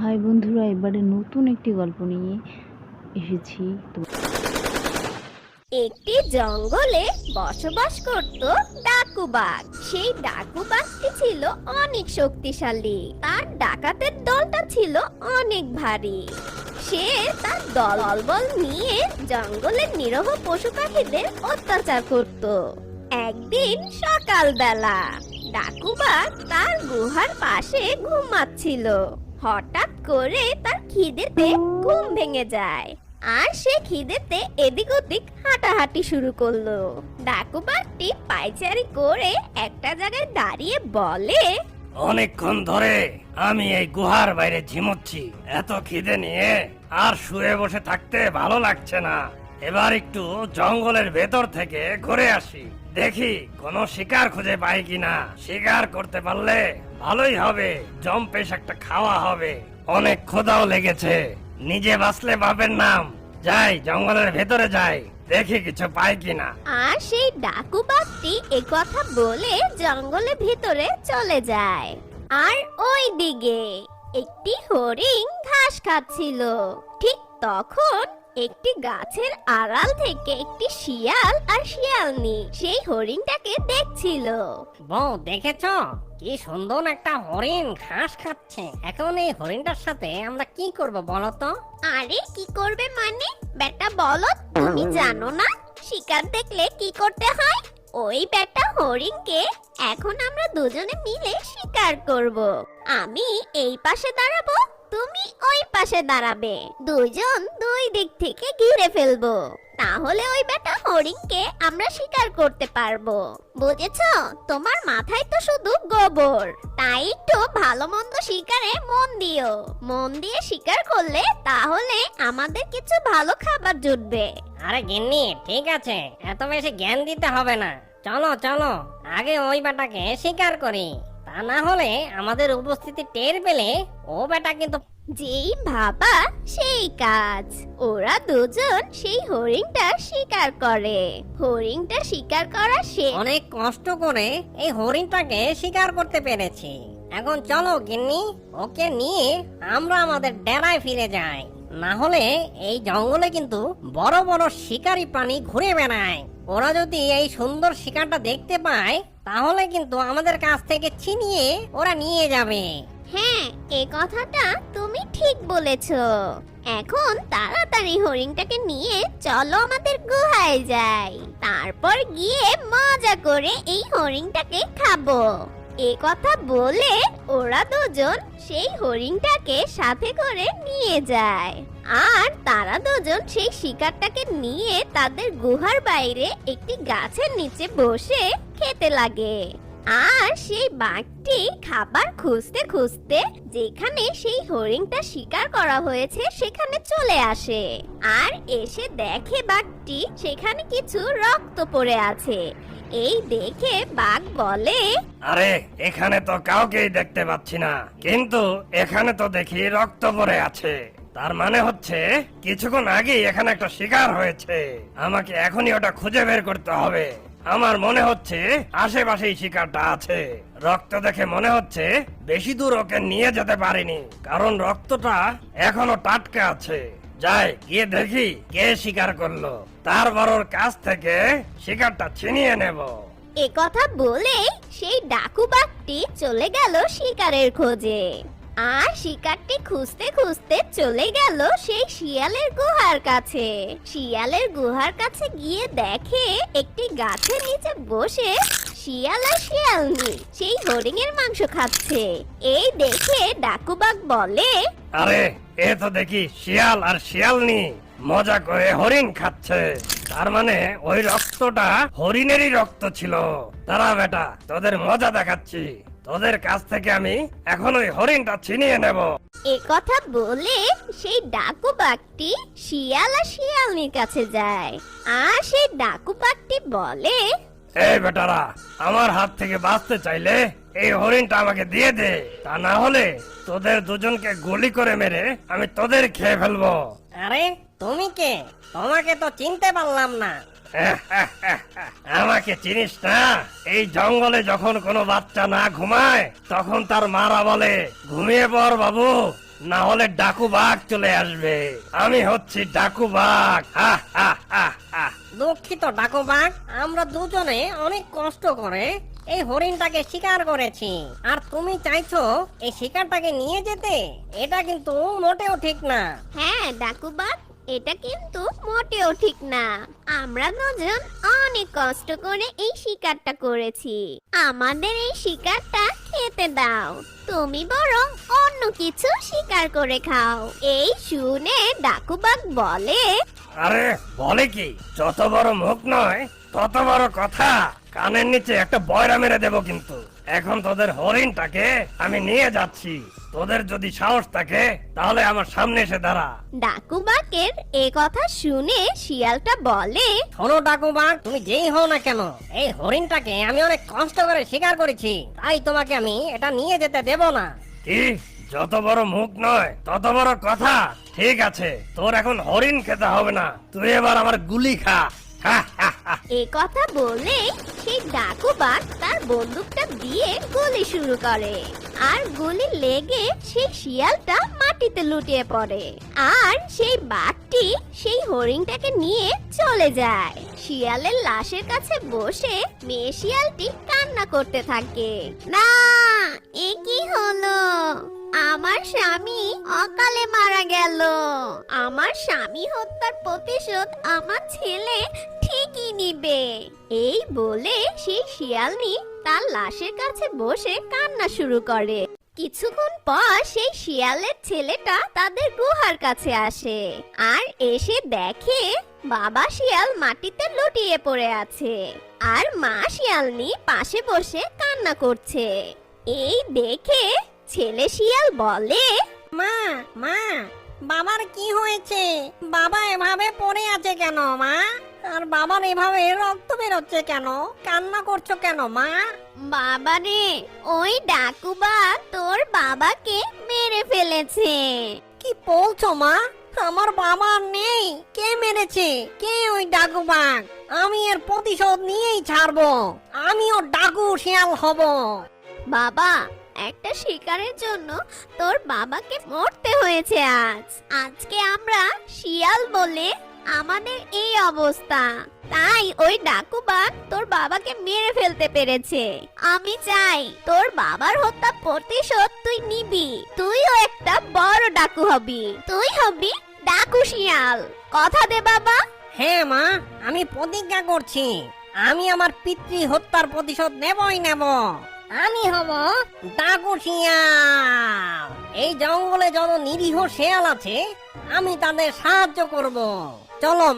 High বন্ধুরা, এবারে নতুন একটি গল্প নিয়ে এসেছি। তো একটি জঙ্গলে বসবাস করত ডাকু বাঘ। সেই ডাকু বাঘটি ছিল অনেক শক্তিশালী। তার ডাকাতের দলটা ছিল অনেক ভারী। সে তার দলবল নিয়ে জঙ্গলের নিরহ পশু পাখিদের অত্যাচার করত। একদিন সকালবেলা ডাকু বাঘ তার গুহার পাশে ঘুমাচ্ছিল। হঠাৎ করে তার খিদেতে ঘুম ভেঙে যায়। আর সে খিদেতে এদিক ওদিক হাঁটাহাঁটি শুরু করল। ডাকু বাঘটি পায়চারি করে একটা জায়গায় দাঁড়িয়ে বলে, অনেকক্ষণ ধরে আমি এই গুহার বাইরে ঝিমুচ্ছি। এত খিদে নিয়ে আর শুয়ে বসে থাকতে ভালো লাগছে না। এবার একটু জঙ্গলের ভেতর থেকে ঘুরে আসি। দেখি কোনো শিকার খুঁজে পাই কিনা। শিকার করতে পারলে ভালোই হবে। জম্পেশ একটা খাওয়া হবে। অনেক খোদাও লেগেছে। নিজে বাঁচলে বাপের নাম। যাই, জঙ্গলের ভেতরে যাই। দেখি কিছু পাই কিনা। আর সেই ডাকু বাঘটি এ কথা বলে জঙ্গলের ভিতরে চলে যায়। আর ওই দিকে একটি হরিণ ঘাস খাচ্ছিল। ঠিক তখন একটি গাছের আড়াল থেকে একটি শিয়াল আর শিয়ালনি সেই হরিণটাকে দেখছিল। বউ দেখেছ? কি সুন্দর একটা হরিণ ঘাস খাচ্ছে। এখন এই হরিণটার সাথে আমরা কি করব বলো তো? আরে কি করবে মানে? বেটা বলো তুমি জানো না? শিকার দেখলে কি করতে হয়? ওই বেটা হরিণকে এখন আমরা দুজনে মিলে শিকার করব। আমি এই পাশে দাঁড়াবো তুমি পাশে দাঁড়াবে। দুজন দুই দিক থেকে ঘিরে ফেলব। তাহলে ওই বেটা হরিণকে আমরা শিকার করতে পারব। বুঝেছ? তোমার মাথায় তো শুধু গোবর। তাই একটু ভালো মন্দ শিকারে মন দিও। মন দিয়ে শিকার করলে তাহলে আমাদের কিছু ভালো খাবার জুটবে। আরে গিন্নি, ঠিক আছে। এত বেশি জ্ঞান দিতে হবে না। চলো চলো। আগে ওই বেটাকে শিকার করি। তা না হলে আমাদের উপস্থিতি টের পেলে ও বেটা কিন্তু যেই ভাবা সেই কাজ। ওরা দুজন সেই হরিণটা শিকার করে। হরিণটা শিকার করা সে অনেক কষ্ট করে এই হরিণটাকে শিকার করতে পেরেছি। এখন চলো গিন্নি, ওকে নিয়ে আমরা আমাদের ডেরায় ফিরে যাই। না হলে এই জঙ্গলে কিন্তু বড় বড় শিকারি প্রাণী ঘুরে বেড়ায়। ওরা যদি এই সুন্দর শিকারটা দেখতে পায়, তাহলে কিন্তু আমাদের কাছ থেকে ছিনিয়ে ওরা নিয়ে যাবে। হ্যাঁ এ কথাটা তুমি ঠিক বলেছ। এখন তাড়াতাড়ি হরিণটাকে নিয়ে চলো আমাদের গুহায় যাই। তারপর গিয়ে মজা করে এই হরিণটাকে খাব। এ কথা বলে ওরা দুজন সেই হরিণটাকে সাথে করে নিয়ে যায়। আর তারা দুজন সেই শিকারটাকে নিয়ে তাদের গুহার বাইরে একটি গাছের নিচে বসে খেতে লাগে। আর সেই বাঘটি খাবার খুঁজতে খুঁজতে যেখানে সেই হরিণটা শিকার করা হয়েছে, সেখানে চলে আসে। আর এসে দেখে বাঘটি সেখানে কিছু রক্ত পড়ে আছে। এই দেখে বাঘ বলে, আরে, এখানে তো কাউকেই দেখতে পাচ্ছি না। কিন্তু এখানে তো দেখি রক্ত পড়ে আছে। তার মানে হচ্ছে, কিছুক্ষণ আগেই এখানে একটা শিকার হয়েছে। আমাকে এখনই ওটা খুঁজে বের করতে হবে। আমার মনে হচ্ছে আশেপাশেই শিকারটা আছে। রক্ত দেখে মনে হচ্ছে বেশি দূর ওকে নিয়ে যেতে পারিনি, কারণ রক্তটা এখনও টাটকা আছে। যাই, গিয়ে দেখি কে শিকার করল। তারপর ওর কাছ থেকে শিকারটা ছিনিয়ে নেব। এ কথা বলে সেই ডাকু বাঘটি চলে গেল শিকারের খোঁজে। আর শিকারটি খুঁজতে খুঁজতে চলে গেল সেই শিয়ালের গুহার কাছে। শিয়ালের গুহার কাছে গিয়ে দেখে একটি গাছের নিচে বসে শিয়াল আর শিয়ালনি সেই হরিণের মাংস খাচ্ছে। এই দেখে ডাকু বাঘ বলে, আরে, এ তো দেখি শিয়াল আর শিয়ালনি মজা করে হরিণ খাচ্ছে। তার মানে ওই রক্তটা হরিণেরই রক্ত ছিল। তারা বেটা, তোদের মজা দেখাচ্ছি। তোদের কাছ থেকে আমি এখন ওই হরিণটা ছিনিয়ে নেব। এ কথা বলে সেই ডাকু বাঘটি শিয়াল আর শিয়ালনির কাছে যায়। আর সেই ডাকু বাঘটি বলে এই বেটারা আমার হাত থেকে বাঁচতে চাইলে এই হরিণটা আমাকে দিয়ে দে। তা না হলে তোদের দুজনকে গুলি করে মেরে আমি তোদের খেয়ে ফেলব। আরে তুমি কে? তোমাকে তো চিনতে পারলাম না। আমাকে চিনিস না? এই জঙ্গলে যখন কোনো বাচ্চা না ঘুমায় তখন তার মারা বলে ঘুমিয়ে পড় বাবু না হলে ডাকু বাঘ চলে আসবে। আমি হচ্ছি ডাকু বাঘ। দুঃখিত ডাকুবাগ আমরা দুজনে অনেক কষ্ট করে এই হরিণটাকে শিকার করেছি। আর তুমি চাইছো এই শিকারটাকে নিয়ে যেতে? এটা কিন্তু মোটেও ঠিক না। হ্যাঁ ডাকুবাক এটা কিন্তু মোটেও ঠিক না। আমরা দুজন অনেক কষ্ট করে এই শিকারটা করেছি। আমাদের এই শিকারটা খেতে দাও। তুমি বরং অন্য কিছু শিকার করে খাও। এই শুনে ডাকুবাক বলে, আরে, বলে কি? যত বড় মুখ নয়, তত বড় কথা। কানের নিচে একটা বয়রা মেরে দেব কিন্তু। এখন তোদের হরিণটাকে আমি নিয়ে যাচ্ছি। তোদের যদি সাহস থাকে তাহলে আমার সামনে এসে দাঁড়া। ডাকুবাকের এ কথা শুনে শিয়ালটা বলে শোনো ডাকুবাগ তুমি যেই হও না কেন এই হরিণটাকে আমি অনেক কষ্ট করে শিকার করেছি। তাই তোমাকে আমি এটা নিয়ে যেতে দেব না। কি? যত বড় মুখ নয় তত বড় কথা? ঠিক আছে তোর এখন হরিণ খেতে হবে না। তুই এবার আমার গুলি খা। হা, হা, হা। এ কথা বলে সেই ডাকুবাক তার বন্দুকটা দিয়ে গুলি শুরু করে। আর গুলি লেগে সেই শিয়ালটা মাটিতে লুটিয়ে পড়ে। আর সেই বাঘটি সেই হরিণটাকে নিয়ে চলে যায়। শিয়ালের লাশের কাছে বসে মেয়ে শিয়ালটি কান্না করতে থাকে। না, এ কি হলো? আমার স্বামী অকালে মারা গেল। আমার স্বামী হত্যার প্রতিশোধ আমার ছেলে ঠিকই নিবে। এই বলে সেই শিয়ালনি তার লাশের কাছে বসে কান্না শুরু করে। কিছুক্ষণ পর সেই শিয়ালের ছেলেটা তাদের গুহার কাছে আসে আর এসে দেখে বাবা শিয়াল মাটিতে লুটিয়ে পড়ে আছে আর মা শিয়ালনি পাশে বসে কান্না করছে। এই দেখে ছেলে শিয়াল বলে? মা মা বাবার কি হয়েছে? বাবা এভাবে পড়ে আছে কেন মা? আর বাবার এভাবে রক্ত বেরোচ্ছে কেন? কান্না করছ কেন মা? বাবা রে ওই ডাকুবা তোর বাবাকে মেরে ফেলেছে। কি বলছো মা? আমার বাবা নেই। কে মেরেছে? কে ওই ডাকুবাগ আমি এর প্রতিশোধ নিয়েই ছাড়বো। আমিও ডাকু শিয়াল হব। বাবা একটা শিকারের জন্য তোর বাবাকে মরতে হয়েছে আজ। আজকে আমরা শিয়াল বলে আমাদের এই অবস্থা। তাই ওই ডাকুবাগ তোর বাবাকে মেরে ফেলতে পেরেছে। আমি চাই তোর বাবার হত্যা প্রতিশোধ তুই নিবি। তুইও একটা বড় ডাকু হবি। তুই হবি ডাকু শিয়াল। কথা দে বাবা। হ্যাঁ মা, আমি প্রতিজ্ঞা করছি। আমি আমার পিতৃ হত্যার প্রতিশোধ নেবই নেব। আমি হব ডাকু শিয়াল এই জঙ্গলে যত নিরীহ শেয়াল আছে, আমি তাদের সাহায্য করব। চলো